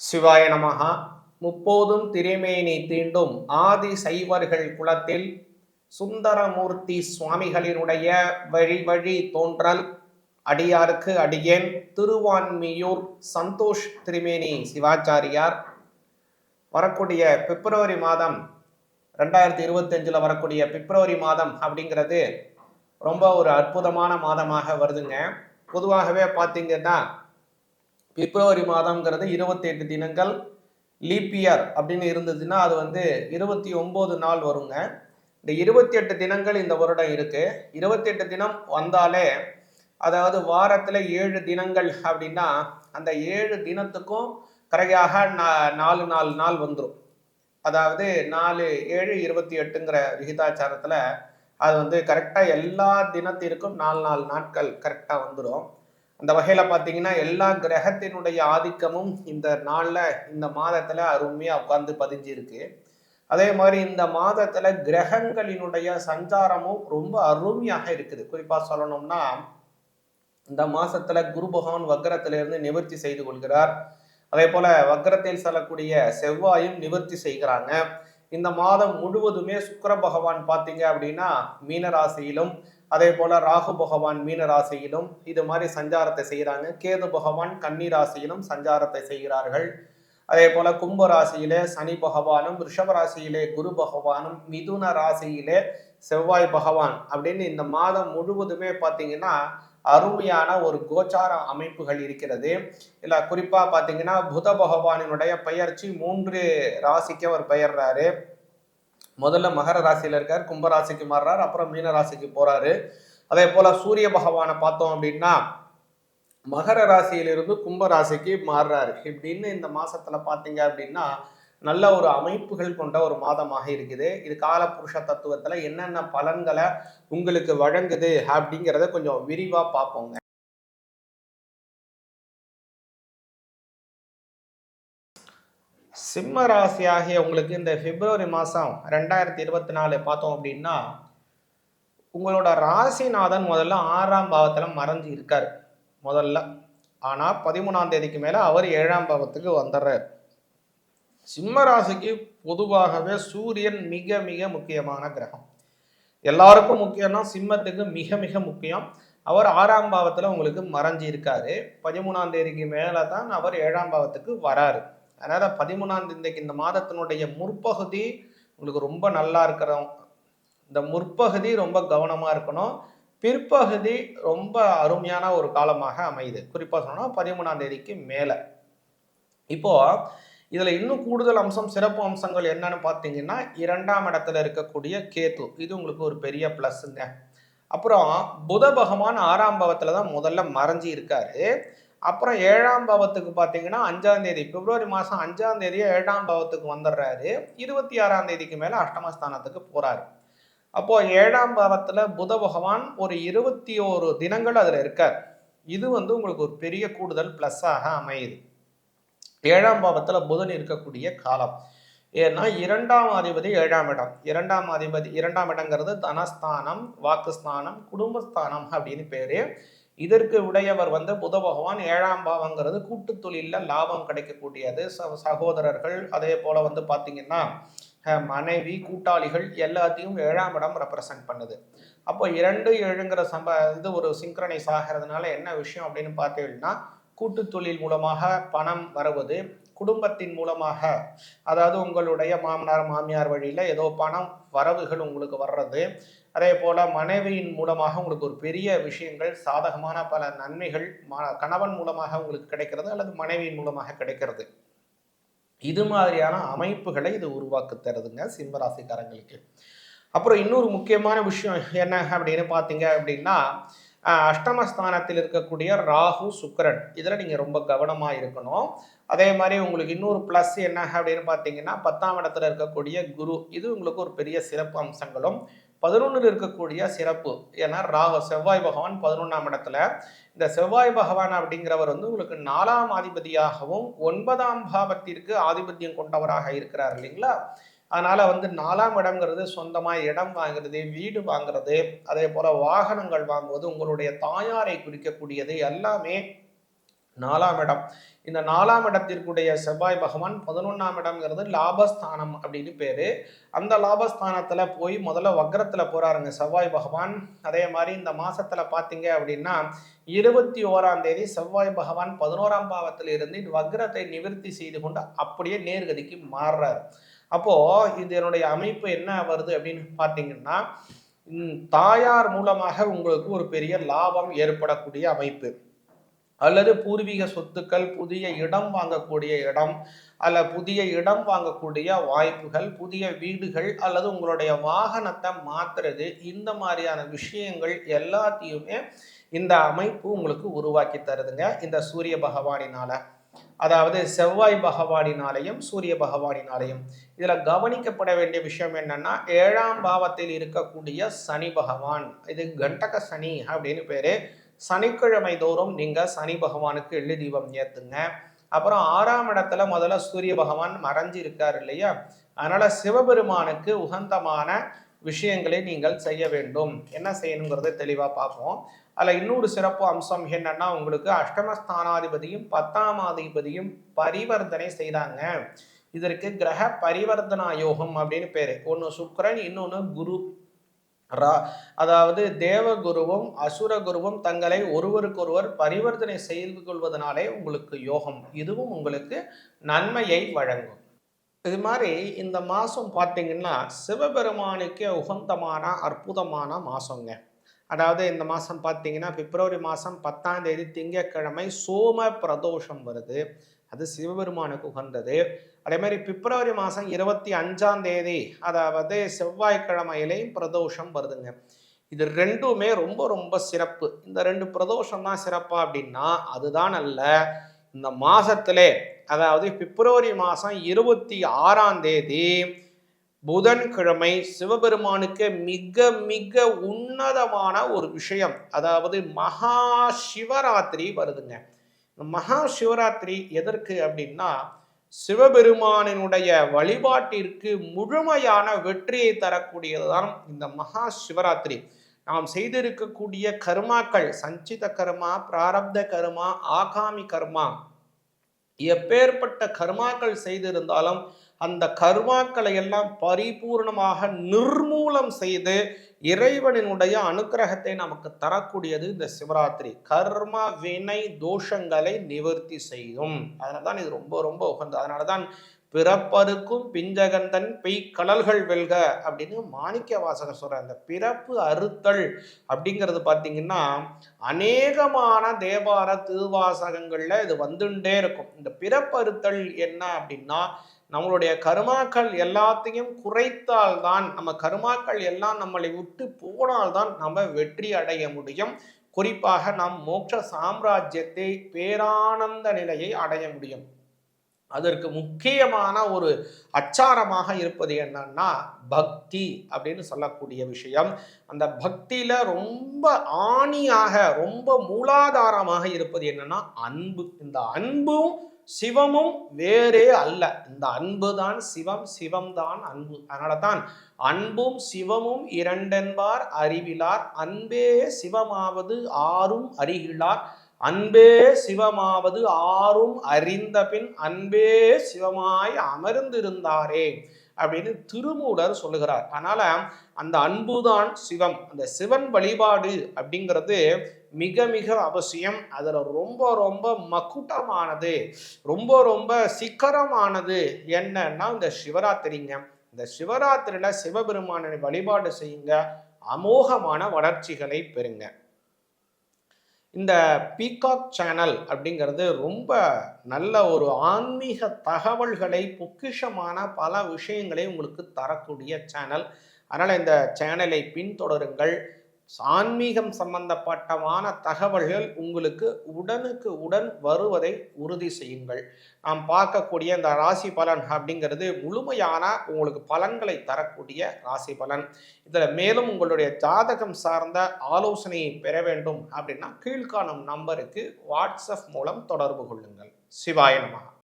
சிவாய நமகா முப்போதும் திருமேனி தீண்டும் ஆதி சைவர்கள் குலத்தில் சுந்தரமூர்த்தி சுவாமிகளினுடைய வழி வழி தோன்றல். அடியாருக்கு அடியேன் திருவான்மியூர் சந்தோஷ் திரிமேனி சிவாச்சாரியார். வரக்கூடிய பிப்ரவரி மாதம் ரெண்டாயிரத்தி இருபத்தஞ்சில் வரக்கூடிய பிப்ரவரி மாதம் அப்படிங்கிறது ரொம்ப ஒரு அற்புதமான மாதமாக வருதுங்க. பொதுவாகவே பார்த்தீங்கன்னா பிப்ரவரி மாதம்ங்கிறது இருபத்தி எட்டு தினங்கள் லீப் இயர் அப்படின்னு இருந்ததுன்னா அது வந்து இருபத்தி ஒம்பது நாள் வருங்க. இந்த இருபத்தி எட்டு தினங்கள் இந்த வருடம் இருக்கு. இருபத்தி எட்டு தினம் வந்தாலே அதாவது வாரத்தில் ஏழு தினங்கள் அப்படின்னா அந்த ஏழு தினத்துக்கும் கரையாக நா- நாலு நாலு நாள் வந்துடும் அதாவது நாலு ஏழு இருபத்தி எட்டுங்கிற விகிதாச்சாரத்தில் அது வந்து கரெக்டாக எல்லா தினத்திற்கும் நாலு நாலு நாட்கள் கரெக்டாக வந்துடும் அந்த வகையில் பார்த்தீங்கன்னா எல்லா கிரகத்தினுடைய ஆதிக்கமும் இந்த நாளில் இந்த மாதத்தில் அருமையாக உட்கார்ந்து பதிஞ்சு இருக்கு அதே மாதிரி இந்த மாதத்தில் கிரகங்களினுடைய சஞ்சாரமும் ரொம்ப அருமையாக இருக்குது. குறிப்பாக சொல்லணும்னா இந்த மாசத்துல குரு பகவான் வக்கரத்திலிருந்து நிவர்த்தி செய்து கொள்கிறார். அதே போல வக்கரத்தில் செல்லக்கூடிய செவ்வாயும் நிவர்த்தி செய்கிறாங்க. இந்த மாதம் முழுவதுமே சுக்கர பகவான் பார்த்தீங்க அப்படின்னா மீனராசியிலும் அதே போல ராகு பகவான் மீன ராசியிலும் இது மாதிரி சஞ்சாரத்தை செய்கிறாங்க கேது பகவான் கன்னி ராசியிலும் சஞ்சாரத்தை செய்கிறார்கள். அதே போல கும்ப ராசியிலே சனி பகவானும் ரிஷப ராசியிலே குரு பகவானும் மிதுன ராசியிலே செவ்வாய் பகவான் அப்படின்னு இந்த மாதம் முழுவதுமே பார்த்தீங்கன்னா அருமையான ஒரு கோச்சார அமைப்புகள் இருக்கிறது. இல்லை குறிப்பாக பார்த்தீங்கன்னா புத பகவானினுடைய பெயர்ச்சி மூன்று ராசிக்கு அவர் பெயர்றாரு. முதல்ல மகர ராசியில இருக்கார் கும்ப ராசிக்கு மாறுறார் அப்புறம் மீன ராசிக்கு போறாரு. அதே போல சூரிய பகவானை பார்த்தோம் அப்படின்னா மகர ராசியிலிருந்து கும்ப ராசிக்கு மாறுறாரு. இப்படின்னு இந்த மாசத்துல பாத்தீங்க அப்படின்னா நல்ல ஒரு அமைப்புகள் கொண்ட ஒரு மாதமாக இருக்குது. இது காலபுருஷ தத்துவத்துல என்னென்ன பலன்களை உங்களுக்கு வழங்குது அப்படிங்கிறத கொஞ்சம் விரிவா பார்ப்போங்க. சிம்ம ராசி ஆகிய உங்களுக்கு இந்த பிப்ரவரி மாதம் ரெண்டாயிரத்தி இருபத்தி நாலு பார்த்தோம் அப்படின்னா உங்களோட ராசிநாதன் முதல்ல ஆறாம் பாவத்தில் மறைஞ்சு இருக்கார். முதல்ல. ஆனால் பதிமூணாம் தேதிக்கு மேலே அவர் ஏழாம் பாவத்துக்கு வந்துடுறார் சிம்ம ராசிக்கு பொதுவாகவே சூரியன் மிக மிக முக்கியமான கிரகம். எல்லாருக்கும் முக்கியம்னா சிம்மத்துக்கு மிக மிக முக்கியம். அவர் ஆறாம் பாவத்தில் உங்களுக்கு மறைஞ்சு இருக்காரு. பதிமூணாம் தேதிக்கு மேலே தான் அவர் ஏழாம் பாவத்துக்கு வராரு. அதனால் பதிமூணாம் தேதிக்கு இந்த மாதத்தினுடைய முற்பகுதி உங்களுக்கு ரொம்ப நல்லா இருக்கிறோம் இந்த முற்பகுதி ரொம்ப கவனமாக இருக்கணும். பிற்பகுதி ரொம்ப அருமையான ஒரு காலமாக அமையுது. குறிப்பாக சொன்னால் பதிமூணாம் தேதிக்கு மேலே. இப்போ இதில் இன்னும் கூடுதல் அம்சம் சிறப்பு அம்சங்கள் என்னன்னு பார்த்தீங்கன்னா இரண்டாம் இடத்துல இருக்கக்கூடிய கேத்து இது உங்களுக்கு ஒரு பெரிய ப்ளஸ்ங்க அப்புறம் புத பகவான் ஆறாம் பாவத்தில் தான் முதல்ல மறைஞ்சி இருக்காரு. அப்புறம் ஏழாம் பாவத்துக்கு பார்த்தீங்கன்னா அஞ்சாம் தேதி பிப்ரவரி மாதம் அஞ்சாம் தேதியே ஏழாம் பாவத்துக்கு வந்துடுறாரு. இருபத்தி ஆறாம் தேதிக்கு மேலே அஷ்டமஸ்தானத்துக்கு போகிறாரு அப்போது ஏழாம் பாவத்தில் புத பகவான் ஒரு இருபத்தி ஓரு தினங்கள் அதில் இருக்கார். இது வந்து உங்களுக்கு ஒரு பெரிய கூடுதல் ப்ளஸ்ஸாக அமையுது. ஏழாம் பாவத்தில் புதன் இருக்கக்கூடிய காலம். ஏன்னா இரண்டாம் அதிபதி ஏழாம் இடம். இரண்டாம் அதிபதி இரண்டாம் இடங்கிறது தனஸ்தானம் வாக்குஸ்தானம் குடும்பஸ்தானம் அப்படின்னு பேர். இதற்கு உடையவர் வந்து புத பகவான் ஏழாம் பாவங்கிறது கூட்டு தொழிலில் லாபம் கிடைக்கக்கூடியது. சகோதரர்கள் அதே போல வந்து பார்த்தீங்கன்னா மனைவி கூட்டாளிகள் எல்லாத்தையும் ஏழாம் இடம் ரெப்ரசன்ட் பண்ணுது. அப்போ இரண்டு ஏழுங்கிற சம்ப இது ஒரு சிங்க்ரனைஸ் ஆகிறதுனால என்ன விஷயம் அப்படின்னு பார்த்தீங்கன்னா கூட்டு தொழில் மூலமாக பணம் வருவது குடும்பத்தின் மூலமாக அதாவது உங்களுடைய மாமனார் மாமியார் வழியில் ஏதோ பணம் வரவுகள் உங்களுக்கு வர்றது. அதே போல் மனைவியின் மூலமாக உங்களுக்கு ஒரு பெரிய விஷயங்கள் சாதகமான பல நன்மைகள் ம- கணவன் மூலமாக உங்களுக்கு கிடைக்கிறது அல்லது மனைவியின் மூலமாக கிடைக்கிறது. இது மாதிரியான அமைப்புகளை இது உருவாக்கு தருதுங்க சிம்மராசிக்காரங்களுக்கு. அப்புறம் இன்னொரு முக்கியமான விஷயம் என்ன அப்படின்னு பார்த்தீங்க அப்படின்னா அஷ்டமஸ்தானத்தில் இருக்கக்கூடிய ராகு சுக்கரன். இதில் நீங்கள் ரொம்ப கவனமாக இருக்கணும். அதே மாதிரி உங்களுக்கு இன்னொரு ப்ளஸ் என்ன அப்படின்னு பார்த்தீங்கன்னா பத்தாம் இடத்துல இருக்கக்கூடிய குரு. இது உங்களுக்கு ஒரு பெரிய சிறப்பு அம்சங்களும். பதினொன்றில் இருக்கக்கூடிய சிறப்பு. ஏன்னா ராகு செவ்வாய் பகவான் பதினொன்றாம் இடத்துல. இந்த செவ்வாய் பகவான் அப்படிங்கிறவர் வந்து உங்களுக்கு நாலாம் ஆதிபதியாகவும் ஒன்பதாம் பாவத்திற்கு ஆதிபத்தியம் கொண்டவராக இருக்கிறார் இல்லைங்களா? அதனால வந்து நாலாம் இடம்ங்கிறது சொந்தமாக இடம் வாங்குறது வீடு வாங்குறது அதே போல வாகனங்கள் வாங்குவது உங்களுடைய தாயாரை குறிக்கக்கூடியது எல்லாமே நாலாம் இடம். இந்த நாலாம் இடத்திற்குடைய செவ்வாய் பகவான் பதினொன்றாம் இடம்ங்கிறது லாபஸ்தானம் அப்படின்னு பேர். அந்த லாபஸ்தானத்தில் போய் முதல்ல வக்ரத்தில் போகிறாருங்க செவ்வாய் பகவான். அதே மாதிரி இந்த மாதத்தில் பார்த்தீங்க அப்படின்னா இருபத்தி ஓராம் தேதி செவ்வாய் பகவான் பதினோராம் பாவத்தில் இருந்து வக்ரத்தை நிவர்த்தி செய்து கொண்டு அப்படியே நேர்கதிக்கு மாறுறாரு. அப்போது இதனுடைய அமைப்பு என்ன வருது அப்படின்னு பார்த்தீங்கன்னா தாயார் மூலமாக உங்களுக்கு ஒரு பெரிய லாபம் ஏற்படக்கூடிய அமைப்பு. அல்லது பூர்வீக சொத்துக்கள் புதிய இடம் வாங்கக்கூடிய இடம் அல்ல புதிய இடம் வாங்கக்கூடிய வாய்ப்புகள் புதிய வீடுகள் அல்லது உங்களுடைய வாகனத்தை மாத்துறது இந்த மாதிரியான விஷயங்கள் எல்லாத்தையுமே இந்த அமைப்பு உங்களுக்கு உருவாக்கி தருதுங்க. இந்த சூரிய பகவானினால. அதாவது செவ்வாய் பகவானினாலையும் சூரிய பகவானினாலையும். இதில் கவனிக்கப்பட வேண்டிய விஷயம் என்னன்னா ஏழாம் பாவத்தில் இருக்கக்கூடிய சனி பகவான் இது கண்டக சனி அப்படின்னு பேரு. சனிக்கிழமை தோறும் நீங்கள் சனி பகவானுக்கு எள்ளு தீபம் ஏற்றுங்க அப்புறம் ஆறாம் இடத்துல முதல்ல சூரிய பகவான் மறைஞ்சு இருக்கார் இல்லையா? அதனால சிவபெருமானுக்கு உகந்தமான விஷயங்களை நீங்கள் செய்ய வேண்டும். என்ன செய்யணுங்கிறத தெளிவாக பார்ப்போம். அதில் இன்னொரு சிறப்பு அம்சம் என்னன்னா உங்களுக்கு அஷ்டமஸ்தானாதிபதியும் பத்தாம் அதிபதியும் பரிவர்த்தனை செய்தாங்க. இதற்கு கிரக பரிவர்த்தனா யோகம் அப்படின்னு பேரு. ஒன்று சுக்கரன் இன்னொன்று குரு. ரா அதாவது தேவகுருவும் அசுரகுருவும் தங்களை ஒருவருக்கொருவர் பரிவர்த்தனை செய்து கொள்வதனாலே உங்களுக்கு யோகம். இதுவும் உங்களுக்கு நன்மையை வழங்கும். இது மாதிரி இந்த மாதம் பார்த்தீங்கன்னா சிவபெருமானுக்கு உகந்தமான அற்புதமான மாதங்க அதாவது இந்த மாதம் பார்த்தீங்கன்னா பிப்ரவரி மாதம் பத்தாம் தேதி திங்கக்கிழமை சோம பிரதோஷம் வருது. அது சிவபெருமானுக்கு உகந்தது. அதே மாதிரி பிப்ரவரி மாதம் இருபத்தி அஞ்சாம் தேதி அதாவது செவ்வாய்க்கிழமையிலையும் பிரதோஷம் வருதுங்க. இது ரெண்டுமே ரொம்ப ரொம்ப சிறப்பு. இந்த ரெண்டு பிரதோஷம் தான் சிறப்பா அப்படின்னா அதுதான் அல்ல இந்த மாசத்திலே அதாவது பிப்ரவரி மாதம் இருபத்தி ஆறாம் தேதி புதன்கிழமை சிவபெருமானுக்கு மிக மிக உன்னதமான ஒரு விஷயம் அதாவது மகா சிவராத்திரி வருதுங்க. மகா சிவராத்திரி எதற்கு அப்படின்னா சிவபெருமானினுடைய வழிபாட்டிற்கு முழுமையான வெற்றியை தரக்கூடியதுதான் இந்த மகா சிவராத்திரி நாம் செய்திருக்கக்கூடிய கர்மாக்கள் சஞ்சித கர்மா பிராரப்த கர்மா ஆகாமி கர்மா எப்பேற்பட்ட கர்மாக்கள் செய்திருந்தாலும் அந்த கர்மாக்களை எல்லாம் பரிபூர்ணமாக நிர்மூலம் செய்து இறைவனினுடைய அனுக்கிரகத்தை நமக்கு தரக்கூடியது இந்த சிவராத்திரி. கர்ம வினை தோஷங்களை நிவர்த்தி செய்யும். அதனால தான் இது ரொம்ப ரொம்ப உகந்தது. அதனால தான் பிறப்பருக்கும் பிஞ்சகந்தன் பெய்கடல்கள் வெல்க அப்படின்னு மாணிக்க வாசகர் சொல்ற அந்த பிறப்பு அறுத்தல் அப்படிங்கிறது பார்த்தீங்கன்னா அநேகமான தேவார திருவாசகங்கள்ல இது வந்துட்டே இருக்கும். இந்த பிறப்பறுத்தல் என்ன அப்படின்னா நம்மளுடைய கருமாக்கள் எல்லாத்தையும் குறைத்தால்தான் நம்ம கருமாக்கள் எல்லாம் நம்மளை விட்டு போனால்தான் நம்ம வெற்றி அடைய முடியும். குறிப்பாக நாம் மோட்ச சாம்ராஜ்யத்தை பேரானந்த நிலையை அடைய முடியும். அதற்கு முக்கியமான ஒரு அச்சாரமாக இருப்பது என்னன்னா பக்தி அப்படின்னு சொல்லக்கூடிய விஷயம். அந்த பக்தியில ரொம்ப ஆணியாக ரொம்ப மூலாதாரமாக இருப்பது என்னன்னா அன்பு. இந்த அன்பும் சிவமும் வேறே அல்ல. இந்த அன்பு தான் சிவம் சிவம் தான் அன்பு. அதனால தான் அன்பும் சிவமும் இரண்டென்பார் அறிவிலார். அன்பே சிவமாவது ஆறும் அறிகிலார். அன்பே சிவமாவது ஆறும் அறிந்த பின் அன்பே சிவமாய் அமர்ந்திருந்தாரே அப்படின்னு திருமூடர் சொல்லுகிறார். அதனால அந்த அன்புதான் சிவம் அந்த சிவன் வழிபாடு அப்படிங்கிறது மிக மிக அவசியம். அதில் ரொம்ப ரொம்ப மக்குட்டமானது ரொம்ப ரொம்ப சிக்கரமானது என்னன்னா இந்த சிவராத்திரிங்க. இந்த சிவராத்திரியில் சிவபெருமானை வழிபாடு செய்யுங்க. அமோகமான வளர்ச்சிகளை பெறுங்க. இந்த பீகாக் சேனல் அப்படிங்கிறது ரொம்ப நல்ல ஒரு ஆன்மீக தகவல்களை பொக்கிஷமான பல விஷயங்களை உங்களுக்கு தரக்கூடிய சேனல் அதனால் இந்த சேனலை பின்தொடருங்கள். ஆன்மீகம் சம்பந்தப்பட்டமான தகவல்கள் உங்களுக்கு உடனுக்கு உடன் வருவதை உறுதி செய்யுங்கள். நாம் பார்க்கக்கூடிய இந்த ராசி பலன் அப்படிங்கிறது முழுமையான உங்களுக்கு பலன்களை தரக்கூடிய ராசி பலன். இதில் மேலும் உங்களுடைய ஜாதகம் சார்ந்த ஆலோசனையை பெற வேண்டும் அப்படின்னா கீழ்காணும் நம்பருக்கு வாட்ஸ்அப் மூலம் தொடர்பு கொள்ளுங்கள். சிவாய நமகா